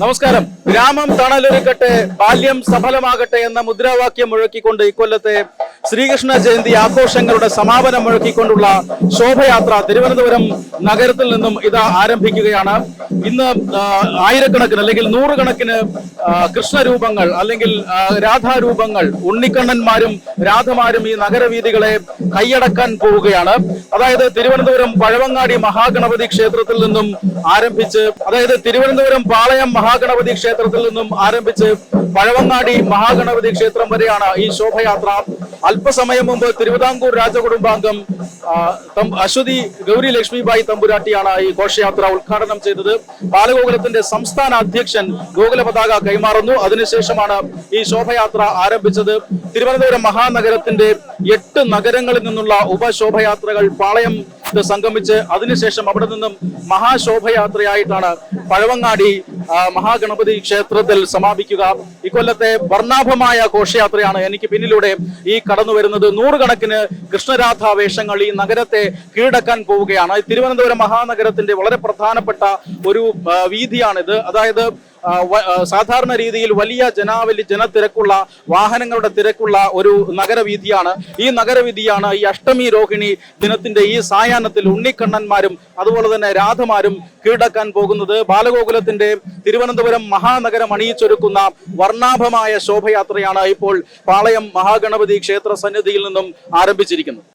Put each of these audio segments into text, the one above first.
നമസ്കാരം. ഗ്രാമം തണലൊരുക്കട്ടെ ബാല്യം സഫലമാകട്ടെ എന്ന മുദ്രാവാക്യം മുഴക്കിക്കൊണ്ട് ഇക്കൊല്ലത്തെ ശ്രീകൃഷ്ണ ജയന്തി ആഘോഷങ്ങളുടെ സമാപനം മുഴക്കിക്കൊണ്ടുള്ള ശോഭയാത്ര തിരുവനന്തപുരം നഗരത്തിൽ നിന്നും ഇത് ആരംഭിക്കുകയാണ്. ഇന്ന് ആയിരക്കണക്കിന് അല്ലെങ്കിൽ നൂറുകണക്കിന് കൃഷ്ണരൂപങ്ങൾ അല്ലെങ്കിൽ രാധാരൂപങ്ങൾ ഉണ്ണിക്കണ്ണന്മാരും രാധമാരും ഈ നഗരവീഥികളെ കൈയടക്കാൻ പോവുകയാണ്. അതായത് തിരുവനന്തപുരം പഴവങ്ങാടി മഹാഗണപതി ക്ഷേത്രത്തിൽ നിന്നും ആരംഭിച്ച് അതായത് തിരുവനന്തപുരം പാളയം മഹാഗണപതി ക്ഷേത്രത്തിൽ നിന്നും ആരംഭിച്ച് പഴവങ്ങാടി മഹാഗണപതി ക്ഷേത്രം വരെയാണ് ഈ ശോഭയാത്ര. അല്പസമയം മുമ്പ് തിരുവിതാംകൂർ രാജകുടുംബാംഗം അശ്വതി ഗൗരി ലക്ഷ്മിബായി തമ്പുരാട്ടിയാണ് ഈ ഘോഷയാത്ര ഉദ്ഘാടനം ചെയ്തത്. ബാലഗോകുലത്തിന്റെ സംസ്ഥാന അധ്യക്ഷൻ ഗോകുല പതാക കൈമാറുന്നു. അതിനുശേഷമാണ് ഈ ശോഭയാത്ര ആരംഭിച്ചത്. തിരുവനന്തപുരം മഹാനഗരത്തിന്റെ എട്ട് നഗരങ്ങളിൽ നിന്നുള്ള ഉപശോഭയാത്രകൾ പാളയം സംഗമിച്ച് അതിനുശേഷം അവിടെ നിന്നും മഹാശോഭയാത്രയായിട്ടാണ് പഴവങ്ങാടി മഹാഗണപതി ക്ഷേത്രത്തിൽ സമാപിക്കുക. ഇക്കൊല്ലത്തെ വർണാഭമായ ഘോഷയാത്രയാണ് എനിക്ക് പിന്നിലൂടെ ഈ കടന്നു വരുന്നത്. നൂറുകണക്കിന് കൃഷ്ണരാധ വേഷങ്ങൾ ഈ നഗരത്തെ കീഴടക്കാൻ പോവുകയാണ്. തിരുവനന്തപുരം മഹാനഗരത്തിന്റെ വളരെ പ്രധാനപ്പെട്ട ഒരു വീതിയാണിത്. അതായത് സാധാരണ രീതിയിൽ വലിയ ജനാവലി ജനത്തിരക്കുള്ള വാഹനങ്ങളുടെ തിരക്കുള്ള ഒരു നഗരവീതിയാണ്. ഈ നഗരവീതിയാണ് ഈ അഷ്ടമി രോഹിണി ദിനത്തിന്റെ ഈ സായാഹ്നത്തിൽ ഉണ്ണിക്കണ്ണന്മാരും അതുപോലെ തന്നെ രാധമാരും കീഴടക്കാൻ പോകുന്നത്. ബാലഗോകുലത്തിന്റെ തിരുവനന്തപുരം മഹാനഗരം അണിയിച്ചൊരുക്കുന്ന വർണാഭമായ ശോഭയാത്രയാണ് ഇപ്പോൾ പാളയം മഹാഗണപതി ക്ഷേത്ര സന്നിധിയിൽ നിന്നും ആരംഭിച്ചിരിക്കുന്നത്.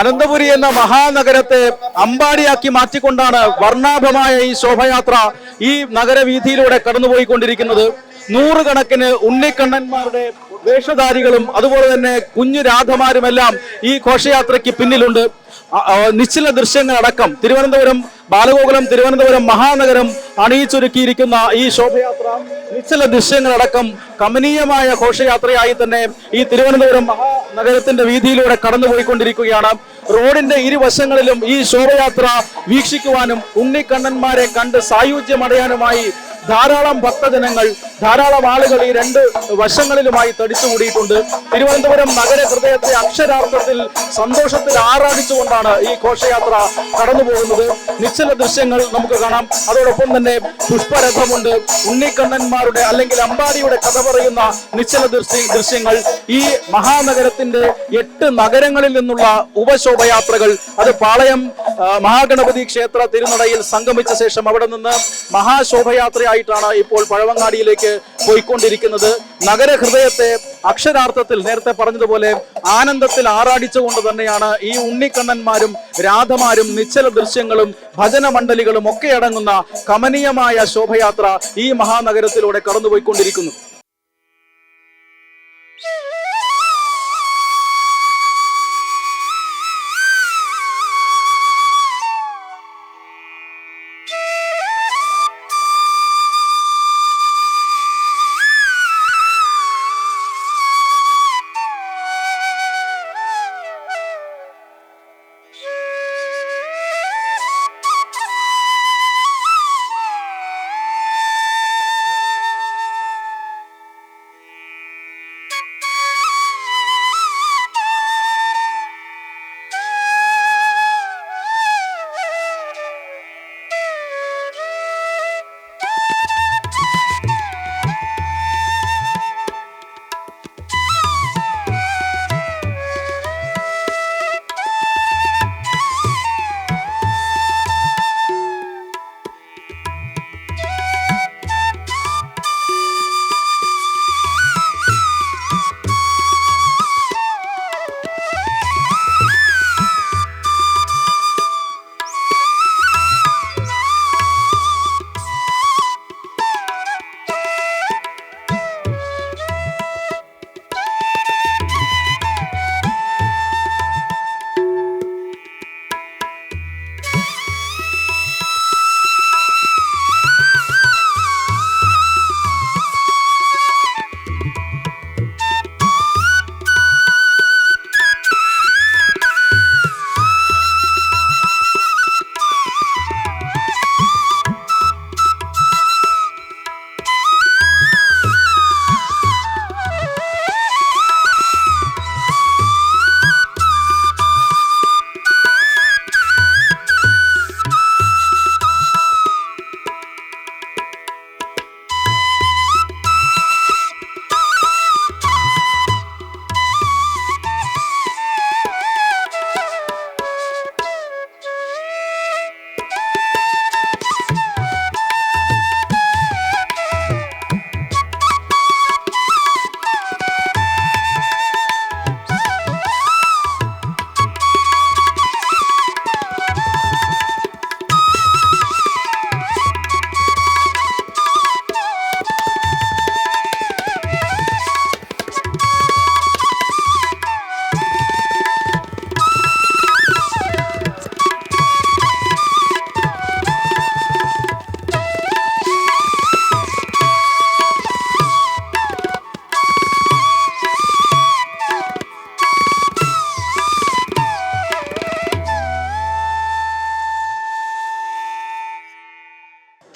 അനന്തപുരി എന്ന മഹാനഗരത്തെ അമ്പാടിയാക്കി മാറ്റിക്കൊണ്ടാണ് വർണാഭമായ ഈ ശോഭയാത്ര ഈ നഗരവീഥിയിലൂടെ കടന്നുപോയിക്കൊണ്ടിരിക്കുന്നത്. നൂറുകണക്കിന് ഉണ്ണിക്കണ്ണന്മാരുടെ വേഷധാരികളും അതുപോലെ തന്നെ കുഞ്ഞു രാധമാരുമെല്ലാം ഈ ഘോഷയാത്രയ്ക്ക് പിന്നിലുണ്ട്. നിശ്ചല ദൃശ്യങ്ങളടക്കം തിരുവനന്തപുരം ബാലഗോകുലം തിരുവനന്തപുരം മഹാനഗരം അണിയിച്ചൊരുക്കിയിരിക്കുന്ന ഈ ശോഭയാത്ര നിശ്ചല ദൃശ്യങ്ങളടക്കം കമനീയമായ ഘോഷയാത്രയായി തന്നെ ഈ തിരുവനന്തപുരം മഹാനഗരത്തിന്റെ വീതിയിലൂടെ കടന്നുപോയിക്കൊണ്ടിരിക്കുകയാണ്. റോഡിന്റെ ഇരുവശങ്ങളിലും ഈ ശോഭയാത്ര വീക്ഷിക്കുവാനും ഉണ്ണിക്കണ്ണന്മാരെ കണ്ട് സായുജ്യമടയാനുമായി ധാരാളം ഭക്തജനങ്ങൾ ധാരാളം ആളുകൾ ഈ രണ്ട് വശങ്ങളിലുമായി തടിച്ചുകൂടിയിട്ടുണ്ട്. തിരുവനന്തപുരം നഗര ഹൃദയത്തെ അക്ഷരാർത്ഥത്തിൽ സന്തോഷത്തിൽ ആറാടിച്ചുകൊണ്ടാണ് ഈ ഘോഷയാത്ര കടന്നു പോകുന്നത് നിശ്ചല ദൃശ്യങ്ങൾ നമുക്ക് കാണാം. അതോടൊപ്പം തന്നെ പുഷ്പരഥമുണ്ട്. ഉണ്ണിക്കണ്ണന്മാരുടെ അല്ലെങ്കിൽ അമ്പാടിയുടെ കഥ പറയുന്ന നിശ്ചല ദൃശ്യ ദൃശ്യങ്ങൾ. ഈ മഹാനഗരത്തിന്റെ എട്ട് നഗരങ്ങളിൽ നിന്നുള്ള ഉപശോഭയാത്രകൾ. അത് പാളയം മഹാഗണപതി ക്ഷേത്ര തിരുനടയിൽ സംഗമിച്ച ശേഷം അവിടെ നിന്ന് മഹാശോഭയാത്രയായിട്ടാണ് ഇപ്പോൾ പഴവങ്ങാടിയിലേക്ക് പോയിക്കൊണ്ടിരിക്കുന്നത്. നഗരഹൃദയത്തെ അക്ഷരാർത്ഥത്തിൽ നേരത്തെ പറഞ്ഞതുപോലെ ആനന്ദത്തിൽ ആറാടിച്ചുകൊണ്ട് തന്നെയാണ് ഈ ഉണ്ണിക്കണ്ണന്മാരും രാധമാരും നിശ്ചല ദൃശ്യങ്ങളും ഭജന മണ്ഡലികളും ഒക്കെ അടങ്ങുന്ന കമനീയമായ ശോഭയാത്ര ഈ മഹാനഗരത്തിലൂടെ കടന്നുപോയിക്കൊണ്ടിരിക്കുന്നു.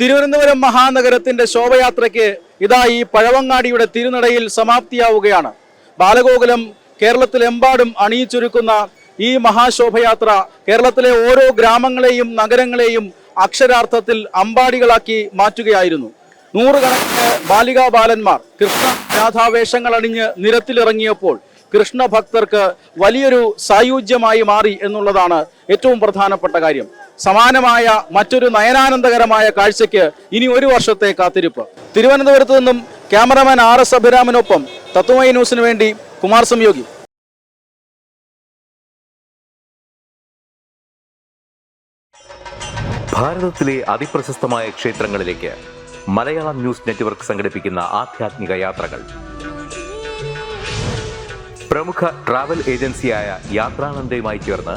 തിരുവനന്തപുരം മഹാനഗരത്തിന്റെ ശോഭയാത്രയ്ക്ക് ഇതാ ഈ പഴവങ്ങാടിയുടെ തിരുനടയിൽ സമാപ്തിയാവുകയാണ്. ബാലഗോകുലം കേരളത്തിലെമ്പാടും അണിയിച്ചൊരുക്കുന്ന ഈ മഹാശോഭയാത്ര കേരളത്തിലെ ഓരോ ഗ്രാമങ്ങളെയും നഗരങ്ങളെയും അക്ഷരാർത്ഥത്തിൽ അമ്പാടികളാക്കി മാറ്റുകയായിരുന്നു. നൂറുകണക്കിന് ബാലികാ ബാലന്മാർ കൃഷ്ണ രാധാവേഷങ്ങൾ അണിഞ്ഞ് നിരത്തിലിറങ്ങിയപ്പോൾ കൃഷ്ണ ഭക്തർക്ക് വലിയൊരു സായുജ്യമായി മാറി എന്നുള്ളതാണ് ഏറ്റവും പ്രധാനപ്പെട്ട കാര്യം. സമാനമായ മറ്റൊരു നയനാനന്ദകരമായ കാഴ്ചയ്ക്ക് ഇനി ഒരു വർഷത്തെ കാത്തിരിപ്പ്. തിരുവനന്തപുരത്ത് നിന്നും ക്യാമറമാൻ ആർ എസ് അഭിരാമിനൊപ്പം തത്വമൈ ന്യൂസിന് വേണ്ടി കുമാർ സംയോഗി. ഭാരതത്തിലെ അതിപ്രശസ്തമായ ക്ഷേത്രങ്ങളിലേക്ക് മലയാളം ന്യൂസ് നെറ്റ്വർക്ക് സംഘടിപ്പിക്കുന്ന ആധ്യാത്മിക യാത്രകൾ. പ്രമുഖ ട്രാവൽ ഏജൻസിയായ യാത്രാനന്ദയുമായി ചേർന്ന്